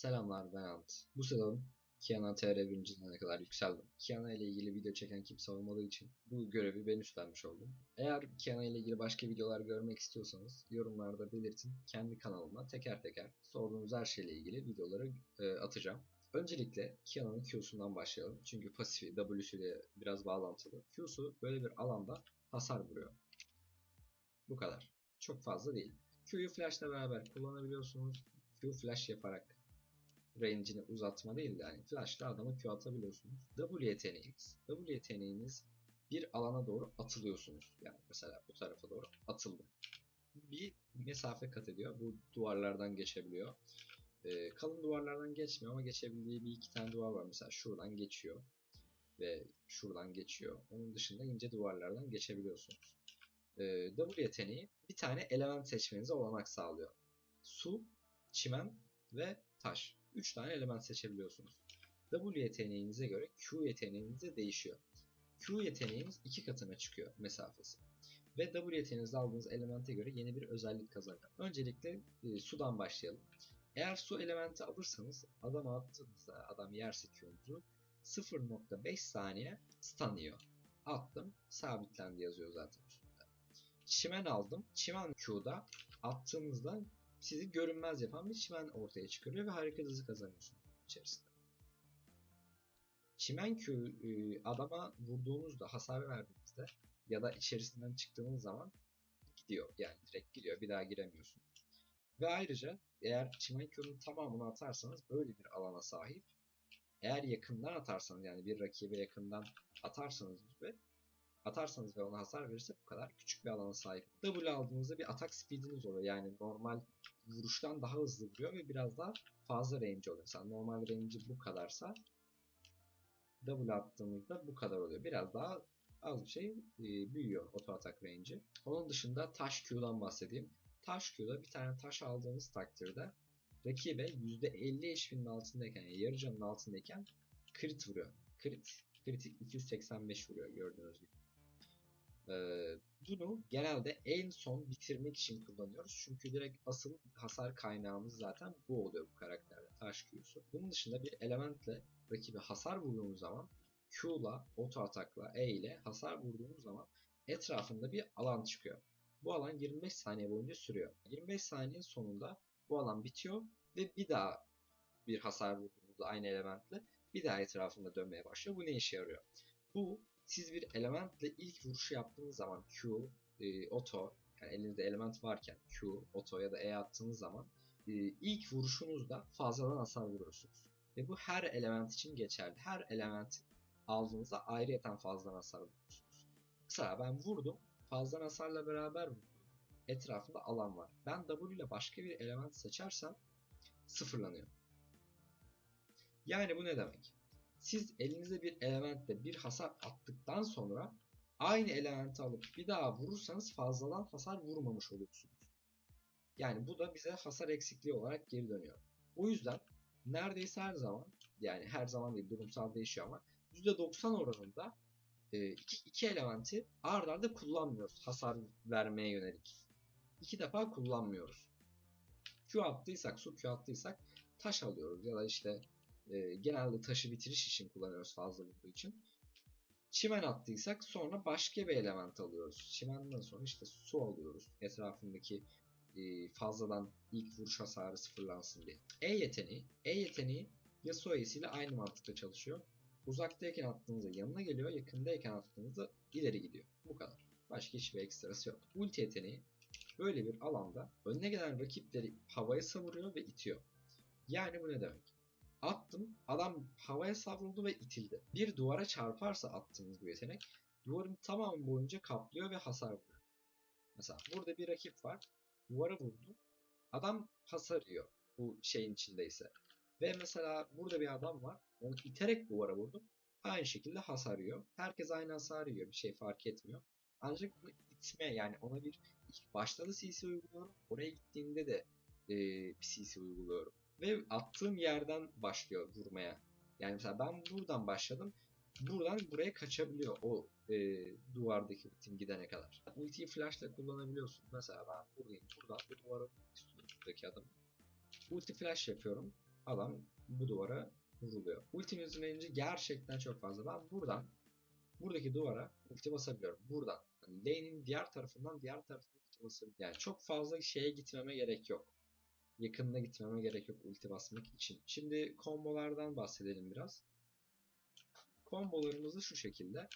Selamlar ben Ant. Bu sezon Kiana TR birinciliğine kadar yükseldim. Kiana ile ilgili video çeken kimse olmadığı için bu görevi ben üstlenmiş oldum. Eğer Kiana ile ilgili başka videolar görmek istiyorsanız yorumlarda belirtin. Kendi kanalıma teker teker sorduğunuz her şeyle ilgili videoları e, atacağım. Öncelikle Kiana'nın Q'sundan başlayalım. Çünkü pasifi W'süyle biraz bağlantılı. Q'su böyle bir alanda hasar vuruyor. Bu kadar. Çok fazla değil. Q'yu flash'la beraber kullanabiliyorsunuz. Q flash yaparak range'ini uzatma değil de yani flash'la adama Q atabiliyorsunuz. W yeteneğiniz. W yeteneğiniz bir alana doğru atılıyorsunuz. Yani mesela bu tarafa doğru atıldı. Bir mesafe kat ediyor. Bu duvarlardan geçebiliyor. Ee, kalın duvarlardan geçmiyor ama geçebildiği bir iki tane duvar var. Mesela şuradan geçiyor. Ve şuradan geçiyor. Onun dışında ince duvarlardan geçebiliyorsunuz. Ee, W yeteneği bir tane element seçmenize olanak sağlıyor. Su, çimen ve taş. 3 tane element seçebiliyorsunuz. W yeteneğinize göre Q yeteneğiniz de değişiyor. Q yeteneğiniz iki katına çıkıyor mesafesi. Ve W yeteneğinizde aldığınız elemente göre yeni bir özellik kazanıyor. Öncelikle e, sudan başlayalım. Eğer su elementi alırsanız adama attığınızda adam yerse Q'nuzu 0.5 saniye stun yiyor. Attım sabitlendi yazıyor zaten üstünde. Çimen aldım. Çimen Q'da attığınızda sizi görünmez yapan bir çimen ortaya çıkarıyor ve hareket hızı kazanıyorsunuz içerisinde. Çimen Q e, adama vurduğunuzda, hasar verdiğinizde ya da içerisinden çıktığınız zaman gidiyor. Yani direkt gidiyor. Bir daha giremiyorsunuz. Ve ayrıca eğer çimen Q'nun tamamını atarsanız böyle bir alana sahip. Eğer yakından atarsanız yani bir rakibe yakından atarsanız ve atarsanız ve ona hasar verirse bu kadar küçük bir alana sahip. W aldığınızda bir atak speediniz oluyor. Yani normal vuruştan daha hızlı vuruyor ve biraz daha fazla range oluyor. Mesela normal range'i bu kadarsa W attığımızda bu kadar oluyor. Biraz daha az bir şey e, büyüyor oto atak range'i. Onun dışında taş Q'dan bahsedeyim. Taş Q'da bir tane taş aldığınız takdirde rakibe %50 HP'nin altındayken yani yarı canın altındayken crit vuruyor. Crit, kritik 285 vuruyor gördüğünüz gibi. Ee, bunu genelde en son bitirmek için kullanıyoruz. Çünkü direkt asıl hasar kaynağımız zaten bu oluyor bu karakterde. Taş Q'su. Bunun dışında bir elementle rakibe hasar vurduğumuz zaman Q'la, auto atakla, E ile hasar vurduğumuz zaman etrafında bir alan çıkıyor. Bu alan 25 saniye boyunca sürüyor. 25 saniyenin sonunda bu alan bitiyor ve bir daha bir hasar vurduğumuzda aynı elementle bir daha etrafında dönmeye başlıyor. Bu ne işe yarıyor? Bu siz bir elementle ilk vuruşu yaptığınız zaman Q, e, auto yani elinizde element varken Q, auto ya da E attığınız zaman e, ilk vuruşunuzda fazladan hasar vuruyorsunuz. Ve bu her element için geçerli. Her element aldığınızda ayrıyeten fazladan hasar vuruyorsunuz. Mesela ben vurdum. Fazladan hasarla beraber. Etrafında alan var. Ben W ile başka bir element seçersem sıfırlanıyor. Yani bu ne demek? Siz elinize bir elementle bir hasar attıktan sonra aynı elementi alıp bir daha vurursanız fazladan hasar vurmamış oluyorsunuz. Yani bu da bize hasar eksikliği olarak geri dönüyor. O yüzden neredeyse her zaman yani her zaman değil durumsal değişiyor ama %90 oranında e, iki, iki elementi ard arda kullanmıyoruz hasar vermeye yönelik. İki defa kullanmıyoruz. Q attıysak, su Q attıysak taş alıyoruz ya da işte e, genelde taşı bitiriş için kullanıyoruz fazla vurduğu için. Çimen attıysak sonra başka bir element alıyoruz. Çimenden sonra işte su alıyoruz. Etrafındaki e, fazladan ilk vuruş hasarı sıfırlansın diye. E yeteneği. E yeteneği Yasuo ile aynı mantıkla çalışıyor. Uzaktayken attığınızda yanına geliyor, yakındayken attığınızda ileri gidiyor. Bu kadar. Başka hiçbir ekstrası yok. Ulti yeteneği böyle bir alanda önüne gelen rakipleri havaya savuruyor ve itiyor. Yani bu ne demek? Attım, adam havaya savruldu ve itildi. Bir duvara çarparsa attığınız bu yetenek, duvarın tamamı boyunca kaplıyor ve hasar vuruyor. Mesela burada bir rakip var, duvara vurdu, adam hasar yiyor bu şeyin içindeyse. Ve mesela burada bir adam var, onu iterek duvara vurdum, aynı şekilde hasar yiyor. Herkes aynı hasar yiyor, bir şey fark etmiyor. Ancak bunu itme yani ona bir başta da CC uyguluyorum, oraya gittiğinde de e, bir CC uyguluyorum ve attığım yerden başlıyor vurmaya. Yani mesela ben buradan başladım. Buradan buraya kaçabiliyor o e, duvardaki ultim gidene kadar. Ultiyi flash ile kullanabiliyorsun. Mesela ben buradayım. Buradan bir duvara buradaki adamı. Ulti flash yapıyorum. adam bu duvara vuruluyor. Ultim hızlanınca gerçekten çok fazla. Ben buradan buradaki duvara ulti basabiliyorum. Buradan. Yani lane'in diğer tarafından diğer tarafına ulti basabiliyorum. Yani çok fazla şeye gitmeme gerek yok. Yakınına gitmeme gerek yok ulti basmak için. Şimdi kombolardan bahsedelim biraz. Kombolarımız da şu şekilde.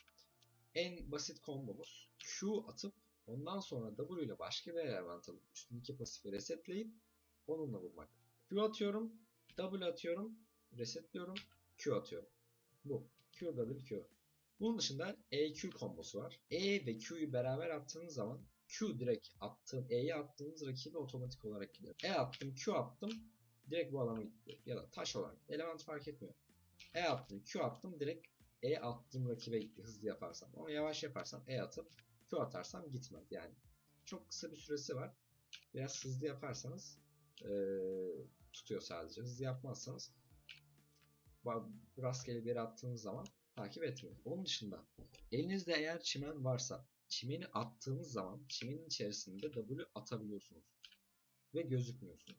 En basit kombomuz Q atıp ondan sonra W ile başka bir element alıp üstündeki pasifi resetleyip onunla vurmak. Q atıyorum, W atıyorum, resetliyorum, Q atıyorum. Bu. Q, W, Q. Bunun dışında EQ kombosu var. E ve Q'yu beraber attığınız zaman Q direkt attığım, E'ye attığınız rakibi otomatik olarak gidiyor. E attım, Q attım, direkt bu alana gitti. Ya da taş olarak. Element fark etmiyor. E attım, Q attım, direkt E attığım rakibe gitti hızlı yaparsam. Ama yavaş yaparsam E atıp Q atarsam gitmez yani. Çok kısa bir süresi var. Biraz hızlı yaparsanız ee, tutuyor sadece. Hızlı yapmazsanız rastgele bir yere attığınız zaman takip etmiyor. Onun dışında elinizde eğer çimen varsa çimeni attığınız zaman çimenin içerisinde W atabiliyorsunuz. Ve gözükmüyorsun.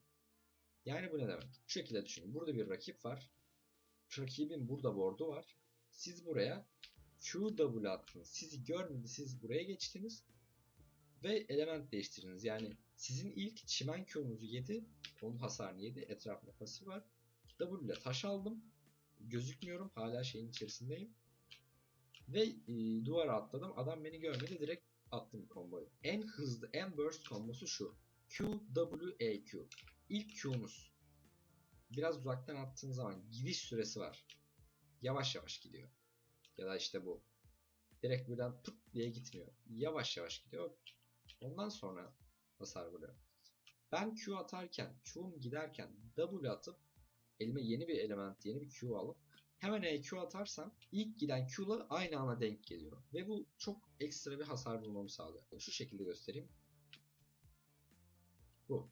Yani bu ne demek? Şu şekilde düşünün. Burada bir rakip var. Rakibin burada ward'u var. Siz buraya QW attınız. Sizi görmedi. Siz buraya geçtiniz. Ve element değiştirdiniz. Yani sizin ilk çimen Q'nuzu yedi. Onun hasarını yedi. Etrafında pasif var. W ile taş aldım. Gözükmüyorum. Hala şeyin içerisindeyim. Ve e, duvara atladım. Adam beni görmedi. Direkt attım komboyu. En hızlı, en burst kombosu şu. Q, W, E. İlk Q'nuz. Biraz uzaktan attığın zaman gidiş süresi var. Yavaş yavaş gidiyor. Ya da işte bu. Direkt birden pıt diye gitmiyor. Yavaş yavaş gidiyor. Ondan sonra hasar vuruyor. Ben Q atarken, Q'um giderken W atıp elime yeni bir element, yeni bir Q alıp hemen EQ atarsam ilk giden Q'la aynı ana denk geliyor. Ve bu çok ekstra bir hasar bulmamı sağlıyor. Şu şekilde göstereyim. Bu.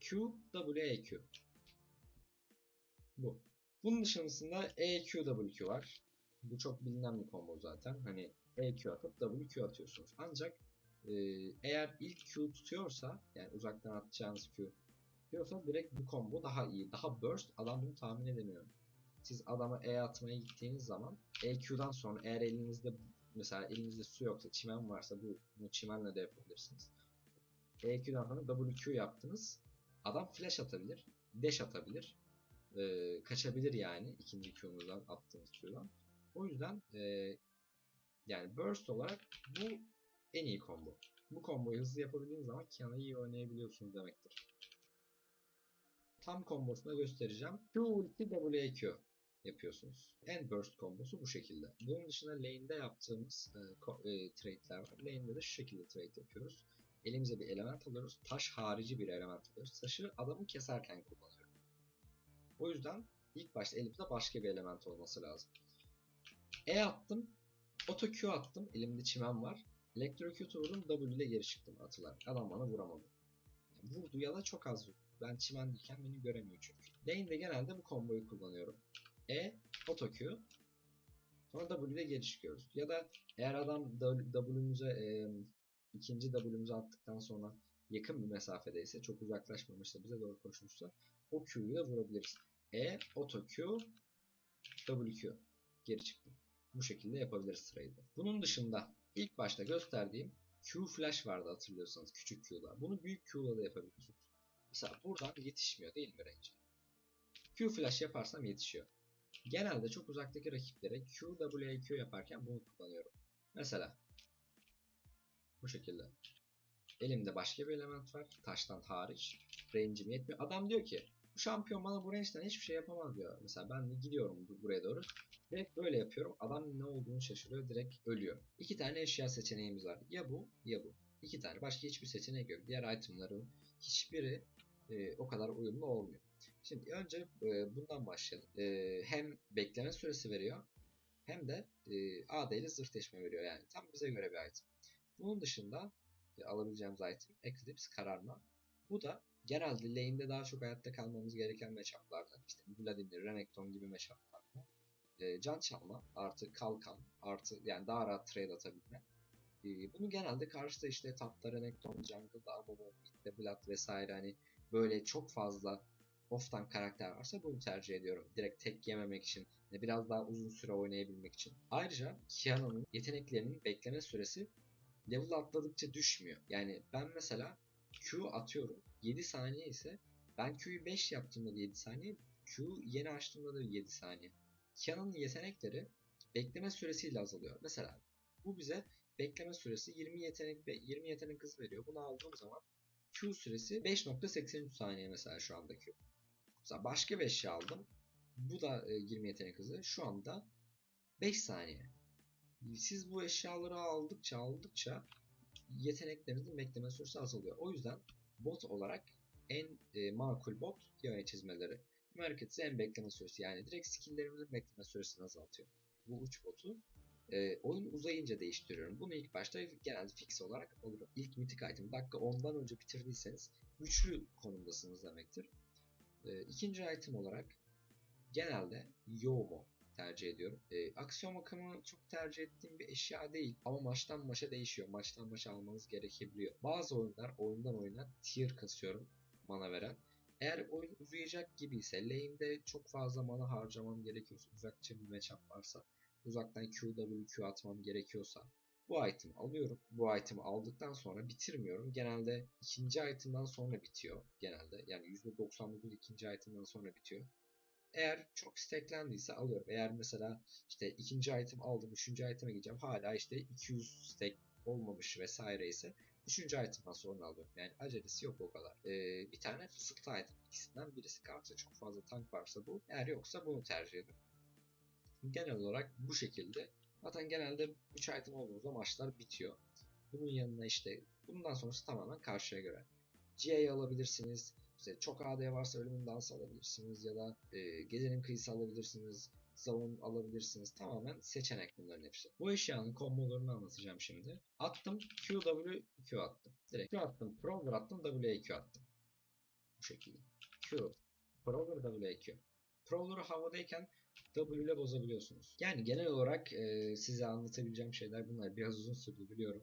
Q, W, EQ. Bu. Bunun dışında EQ, WQ var. Bu çok bilinen bir combo zaten. Hani EQ atıp WQ atıyorsunuz. Ancak e, eğer ilk Q tutuyorsa yani uzaktan atacağınız Q diyorsa direkt bu combo daha iyi. Daha burst adam bunu tahmin edemiyor. Siz adama E atmaya gittiğiniz zaman EQ'dan sonra eğer elinizde mesela elinizde su yoksa çimen varsa bu, bunu çimenle de yapabilirsiniz. EQ'dan sonra WQ yaptınız. Adam flash atabilir. Dash atabilir. e, kaçabilir yani ikinci Q'nuzdan attığınız Q'dan. O yüzden e, yani burst olarak bu en iyi combo. Bu komboyu hızlı yapabildiğiniz zaman Kiana'yı iyi oynayabiliyorsunuz demektir. Tam kombosunu göstereceğim. Q ulti WQ yapıyorsunuz. En burst kombosu bu şekilde. Bunun dışında lane'de yaptığımız e, e, trade'ler var. Lane'de de şu şekilde trade yapıyoruz. Elimize bir element alıyoruz. Taş harici bir element alıyoruz. Taşı adamı keserken kullanıyorum. O yüzden ilk başta elimizde başka bir element olması lazım. E attım. Auto Q attım. Elimde çimen var. Electrocute vurdum. W ile geri çıktım atılar. Adam bana vuramadı. Yani vurdu ya da çok az vurdu. Ben çimen değilken beni göremiyor çünkü. Lane'de genelde bu komboyu kullanıyorum. E, Auto Q. Sonra W ile geri çıkıyoruz. Ya da eğer adam W'muze e, ikinci W'muze attıktan sonra yakın bir mesafedeyse, çok uzaklaşmamışsa, bize doğru koşmuşsa o Q'yu da vurabiliriz. E, Auto Q, WQ. Geri çıktım. Bu şekilde yapabiliriz trade'i. Bunun dışında ilk başta gösterdiğim Q flash vardı hatırlıyorsanız küçük Q'da. Bunu büyük Q'la da yapabiliyorsunuz. Mesela buradan yetişmiyor değil mi range? Q flash yaparsam yetişiyor. Genelde çok uzaktaki rakiplere Q, W, E, Q yaparken bunu kullanıyorum. Mesela bu şekilde. Elimde başka bir element var. Taştan hariç. Range'im yetmiyor. Adam diyor ki bu şampiyon bana bu range'den hiçbir şey yapamaz diyor. Mesela ben de gidiyorum bu- buraya doğru. Direkt böyle yapıyorum. Adam ne olduğunu şaşırıyor. Direkt ölüyor. İki tane eşya seçeneğimiz var. Ya bu ya bu. İki tane. Başka hiçbir seçenek yok. Diğer itemların hiçbiri e, o kadar uyumlu olmuyor. Şimdi önce e, bundan başlayalım. E, hem bekleme süresi veriyor hem de e, AD ile zırhleşme veriyor yani. Tam bize göre bir item. Bunun dışında e, alabileceğimiz item Eclipse kararma. Bu da genelde lane'de daha çok hayatta kalmamız gereken matchup'larda işte Vladimir, Renekton gibi matchup'larda e, can çalma artı kalkan artı yani daha rahat trade atabilme. E, bunu genelde karşıda işte tapta Renekton, jungle'da Amumu, mid'de Vlad vesaire hani böyle çok fazla off'tan karakter varsa bunu tercih ediyorum. Direkt tek yememek için ve biraz daha uzun süre oynayabilmek için. Ayrıca Kiana'nın yeteneklerinin bekleme süresi level atladıkça düşmüyor. Yani ben mesela Q atıyorum 7 saniye ise ben Q'yu 5 yaptığımda da 7 saniye Q yeni açtığımda da 7 saniye. Kiana'nın yetenekleri bekleme süresiyle azalıyor. Mesela bu bize bekleme süresi 20 yetenek 20 yetenek hız veriyor. Bunu aldığım zaman Q süresi 5.83 saniye mesela şu anda Q. Mesela başka bir eşya aldım. Bu da e, 20 yetenek hızı. Şu anda 5 saniye. Siz bu eşyaları aldıkça aldıkça yeteneklerinizin bekleme süresi azalıyor. O yüzden bot olarak en e, makul bot yöne çizmeleri. Market'si en bekleme süresi yani direkt skill'lerimizin bekleme süresini azaltıyor. Bu uç botu e, oyun uzayınca değiştiriyorum. Bunu ilk başta genelde fix olarak alırım. İlk mitik item dakika 10'dan önce bitirdiyseniz güçlü konumdasınız demektir. E, ikinci item olarak genelde Yomo tercih ediyorum. E, aksiyon akımı çok tercih ettiğim bir eşya değil ama maçtan maça değişiyor. Maçtan maça almanız gerekebiliyor. Bazı oyunlar oyundan oyuna tier kasıyorum mana veren. Eğer oyun uzayacak gibi ise lane'de çok fazla mana harcamam gerekiyorsa uzakça bir matchup varsa uzaktan QW Q atmam gerekiyorsa bu item alıyorum. Bu itemi aldıktan sonra bitirmiyorum. Genelde ikinci itemden sonra bitiyor genelde. Yani %99 ikinci itemden sonra bitiyor. Eğer çok stacklendiyse alıyorum. Eğer mesela işte ikinci item aldım, üçüncü iteme gideceğim. Hala işte 200 stack olmamış vesaire ise üçüncü itemden sonra alıyorum. Yani acelesi yok o kadar. Ee, bir tane fısıltı item. İkisinden birisi kalksa çok fazla tank varsa bu. Eğer yoksa bunu tercih ederim. Genel olarak bu şekilde. Zaten genelde 3 item olduğunuzda maçlar bitiyor. Bunun yanına işte bundan sonrası tamamen karşıya göre. GA alabilirsiniz. İşte çok AD varsa ölümün dansı alabilirsiniz ya da e, gecenin kıyısı alabilirsiniz. Zavun alabilirsiniz. Tamamen seçenek bunların hepsi. Bu eşyanın kombolarını anlatacağım şimdi. Attım QW Q attım. Direkt Q attım. Prowler attım WQ attım. Bu şekilde. Q. Prowler WQ. Prowler'ı havadayken W ile bozabiliyorsunuz. Yani genel olarak e, size anlatabileceğim şeyler bunlar. Biraz uzun sürdü biliyorum.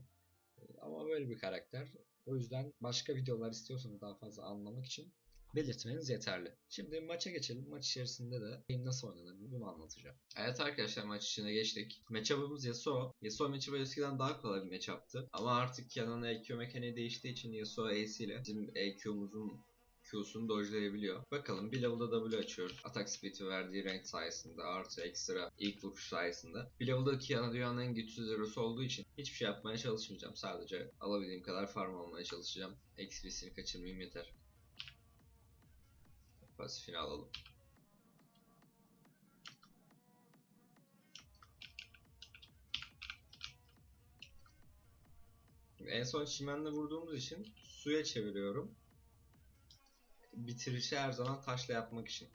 E, ama böyle bir karakter. O yüzden başka videolar istiyorsanız daha fazla anlamak için belirtmeniz yeterli. Şimdi maça geçelim. Maç içerisinde de game nasıl oynanır bunu anlatacağım. Evet arkadaşlar maç içine geçtik. Matchup'ımız Yasuo. Yasuo matchup'ı eskiden daha kolay bir matchup'tı. Ama artık yanına EQ mekaniği değiştiği için Yasuo Ace ile bizim EQ'muzun Q'sunu dojlayabiliyor. Bakalım bir level'da W açıyorum. Atak speed'i verdiği rank sayesinde artı ekstra ilk vuruş sayesinde. Bir level'da Kiana dünyanın en güçsüz hero'su olduğu için hiçbir şey yapmaya çalışmayacağım. Sadece alabildiğim kadar farm almaya çalışacağım. XP'sini kaçırmayayım yeter. Pasifini alalım. En son çimenle vurduğumuz için suya çeviriyorum bitirişi her zaman taşla yapmak için.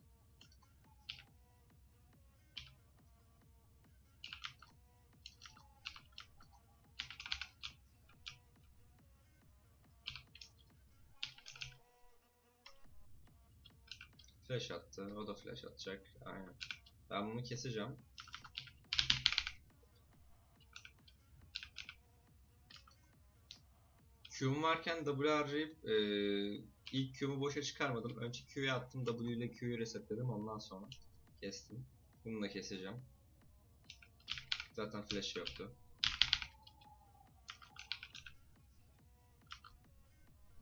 Flash attı. O da flash atacak. Aynen. Ben bunu keseceğim. Q'um varken W harcayıp e, ilk Q'mu boşa çıkarmadım. Önce Q'yu attım. W ile Q'yu resetledim. Ondan sonra kestim. Bunu da keseceğim. Zaten flash yoktu.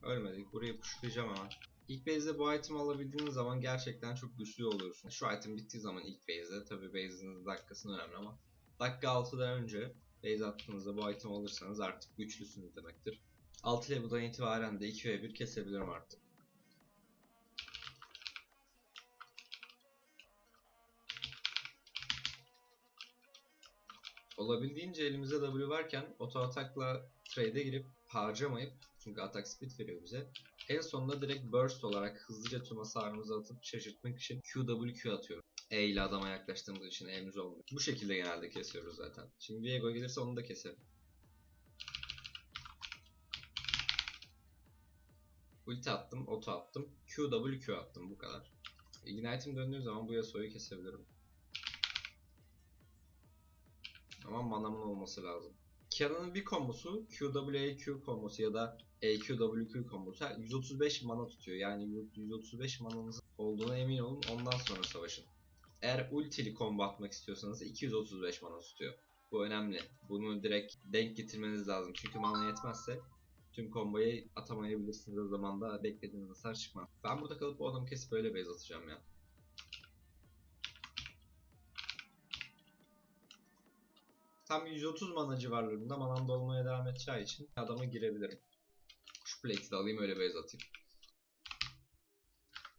Ölmedik. Burayı pushlayacağım ama. İlk base'de bu item alabildiğiniz zaman gerçekten çok güçlü oluyorsunuz. Şu item bittiği zaman ilk base'de tabi base'inizin dakikasının önemli ama dakika 6'dan önce base attığınızda bu item alırsanız artık güçlüsünüz demektir. 6 level'dan itibaren de 2 ve 1 kesebilirim artık. Olabildiğince elimizde W varken auto atakla trade'e girip harcamayıp çünkü atak speed veriyor bize. En sonunda direkt burst olarak hızlıca tüm hasarımızı atıp şaşırtmak için QWQ atıyorum. E ile adama yaklaştığımız için E'miz olmuyor. Bu şekilde genelde kesiyoruz zaten. Şimdi Viego gelirse onu da keserim. Ulti attım, auto attım. QWQ attım bu kadar. Ignite'im döndüğü zaman bu Yasuo'yu kesebilirim. Ama manamın olması lazım. Kiana'nın bir kombosu QWAQ kombosu ya da AQWQ kombosu 135 mana tutuyor. Yani 135 mananız olduğuna emin olun ondan sonra savaşın. Eğer ultili combo atmak istiyorsanız 235 mana tutuyor. Bu önemli. Bunu direkt denk getirmeniz lazım. Çünkü mana yetmezse tüm komboyu atamayabilirsiniz o zaman beklediğiniz hasar çıkmaz. Ben burada kalıp bu adamı kesip böyle base atacağım ya. Tam 130 mana civarlarında manam dolmaya devam edeceği için adama girebilirim. Şu plate'i de alayım öyle base atayım.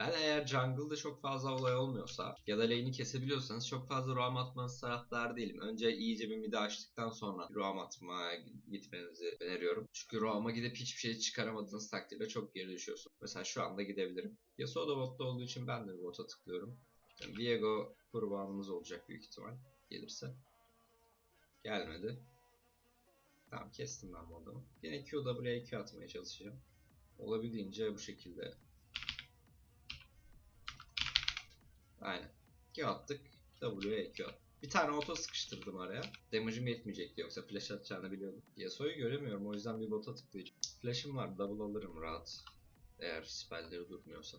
Ben eğer jungle'da çok fazla olay olmuyorsa ya da lane'i kesebiliyorsanız çok fazla roam atmanız taraftar değilim. Önce iyice bir midi açtıktan sonra roam atmaya gitmenizi öneriyorum. Çünkü roam'a gidip hiçbir şey çıkaramadığınız takdirde çok geri düşüyorsun. Mesela şu anda gidebilirim. Yasuo da botta olduğu için ben de bir bota tıklıyorum. Yani Viego kurbanımız olacak büyük ihtimal gelirse. Gelmedi. Tamam kestim ben bu adamı. Yine QWAQ atmaya çalışacağım. Olabildiğince bu şekilde. Aynen. Q attık. WAQ attık. Bir tane auto sıkıştırdım araya. Damage'ım yetmeyecekti yoksa flash atacağını biliyordum. Yasuo'yu göremiyorum o yüzden bir bota tıklayacağım. Flash'ım var double alırım rahat. Eğer spellleri durmuyorsa.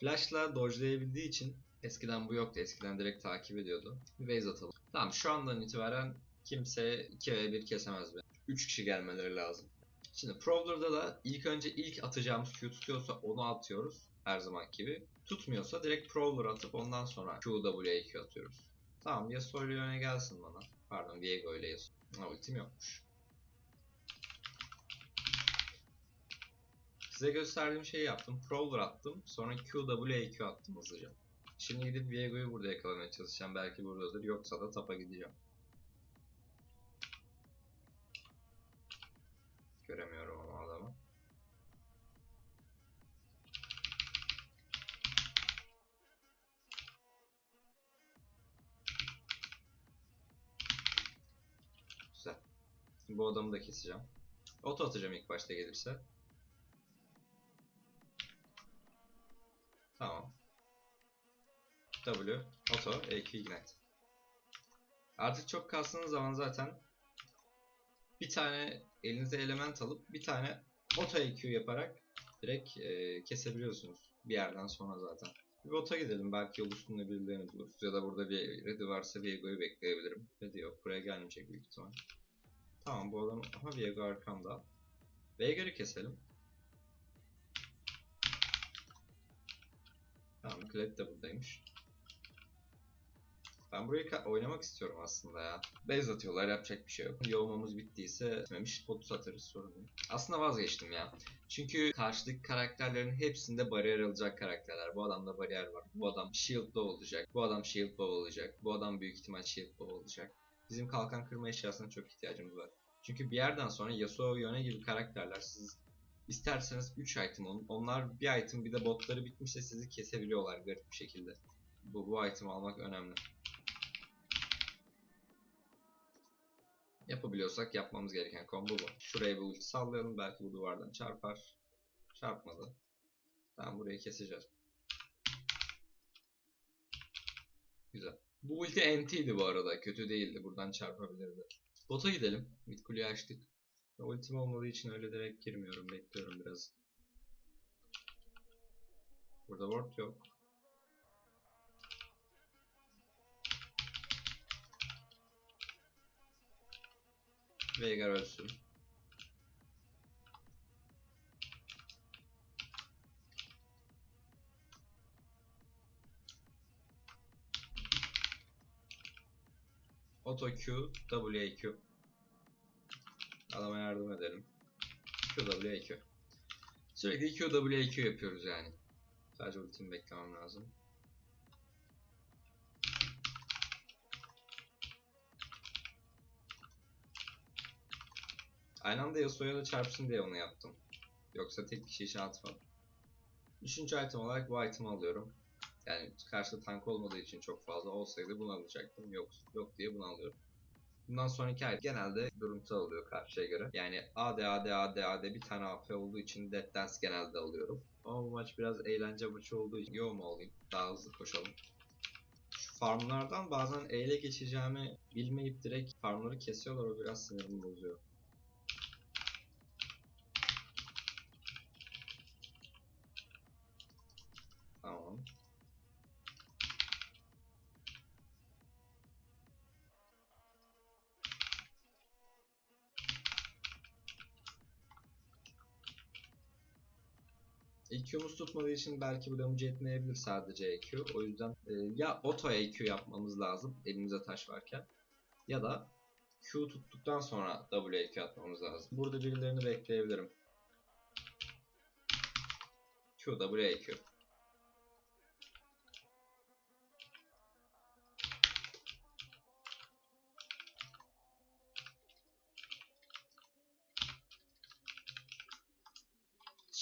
Flash'la dodge'layabildiği için eskiden bu yoktu. Eskiden direkt takip ediyordu. Bir base atalım. Tamam şu andan itibaren kimse 2 ve 1 kesemez beni. 3 kişi gelmeleri lazım. Şimdi Prowler'da da ilk önce ilk atacağımız Q tutuyorsa onu atıyoruz. Her zaman gibi. Tutmuyorsa direkt Prowler atıp ondan sonra QWAQ atıyoruz. Tamam Yasuo ile gelsin bana. Pardon Viego ile Yasuo. Ultim yokmuş. Size gösterdiğim şeyi yaptım. Prowler attım. Sonra QWAQ attım hızlıca. Şimdi gidip Viego'yu burada yakalamaya çalışacağım. Belki buradadır. Yoksa da tapa gideceğim. Bu adamı da keseceğim. Oto atacağım ilk başta gelirse. Tamam. W, auto, EQ ignite. Artık çok kastığınız zaman zaten bir tane elinize element alıp bir tane auto EQ yaparak direkt e, kesebiliyorsunuz bir yerden sonra zaten. Bir bota gidelim belki yol üstünde birilerini buluruz ya da burada bir ready varsa Viego'yu bekleyebilirim. Ready yok buraya gelmeyecek büyük ihtimal. Tamam bu adam aha Viego arkamda. Veigar'ı keselim. Tamam Kled de buradaymış. Ben burayı oynamak istiyorum aslında ya. Base atıyorlar yapacak bir şey yok. Yoğmamız bittiyse bitmemiş potu satarız sorun değil. Aslında vazgeçtim ya. Çünkü karşıdaki karakterlerin hepsinde bariyer alacak karakterler. Bu adamda bariyer var. Bu adam shield'da olacak. Bu adam shield'da olacak. Bu adam büyük ihtimal shield'da olacak. Bizim kalkan kırma eşyasına çok ihtiyacımız var. Çünkü bir yerden sonra Yasuo, Yone gibi karakterler siz isterseniz 3 item alın. Onlar bir item bir de botları bitmişse sizi kesebiliyorlar garip bir şekilde. Bu, bu item almak önemli. Yapabiliyorsak yapmamız gereken combo bu. Şuraya bir ulti sallayalım. Belki bu duvardan çarpar. Çarpmadı. Tamam burayı keseceğiz. Güzel. Bu ulti NT'ydi bu arada. Kötü değildi. Buradan çarpabilirdi. Bota gidelim. Mid kuleyi açtık. Ultim olmadığı için öyle direkt girmiyorum. Bekliyorum biraz. Burada ward yok. Veigar ölsün. Auto Q, WAQ. Adama yardım edelim. QWAQ. Sürekli QWAQ yapıyoruz yani. Sadece ultimi beklemem lazım. Aynı anda Yasuo'ya da çarpsın diye onu yaptım. Yoksa tek kişi için atmadım. Üçüncü item olarak bu item'ı alıyorum. Yani karşıda tank olmadığı için çok fazla olsaydı bunu alacaktım. Yok, yok diye bunu alıyorum. Bundan sonraki item genelde durumsal oluyor karşıya göre. Yani AD AD AD AD bir tane AP olduğu için Death Dance genelde alıyorum. Ama bu maç biraz eğlence maçı olduğu için yo mu? Daha hızlı koşalım. farmlardan bazen E ele geçeceğimi bilmeyip direkt farmları kesiyorlar o biraz sinirimi bozuyor. EQ'muz tutmadığı için belki bu damage etmeyebilir sadece EQ. O yüzden e, ya auto EQ yapmamız lazım elimizde taş varken ya da Q tuttuktan sonra W EQ atmamız lazım. Burada birilerini bekleyebilirim. Q W EQ.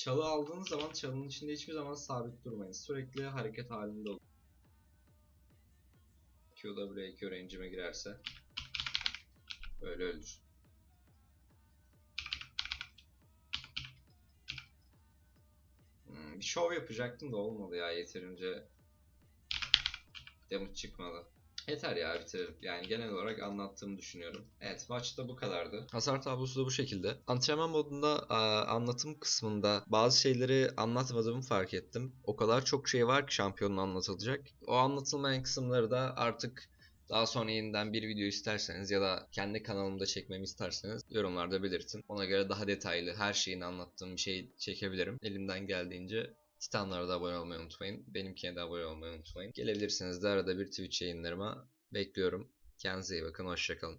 Çalı aldığınız zaman çalının içinde hiçbir zaman sabit durmayın. Sürekli hareket halinde olun. QW EQ range'ime girerse böyle öldür. Hmm, bir şov yapacaktım da olmadı ya yeterince damage çıkmadı. Yeter ya bitirelim. Yani genel olarak anlattığımı düşünüyorum. Evet maçta bu kadardı. Hasar tablosu da bu şekilde. Antrenman modunda aa, anlatım kısmında bazı şeyleri anlatmadığımı fark ettim. O kadar çok şey var ki şampiyonun anlatılacak. O anlatılmayan kısımları da artık daha sonra yeniden bir video isterseniz ya da kendi kanalımda çekmemi isterseniz yorumlarda belirtin. Ona göre daha detaylı her şeyini anlattığım bir şey çekebilirim. Elimden geldiğince Titanlara da abone olmayı unutmayın. Benimkine de abone olmayı unutmayın. Gelebilirsiniz de arada bir Twitch yayınlarıma bekliyorum. Kendinize iyi bakın. Hoşçakalın.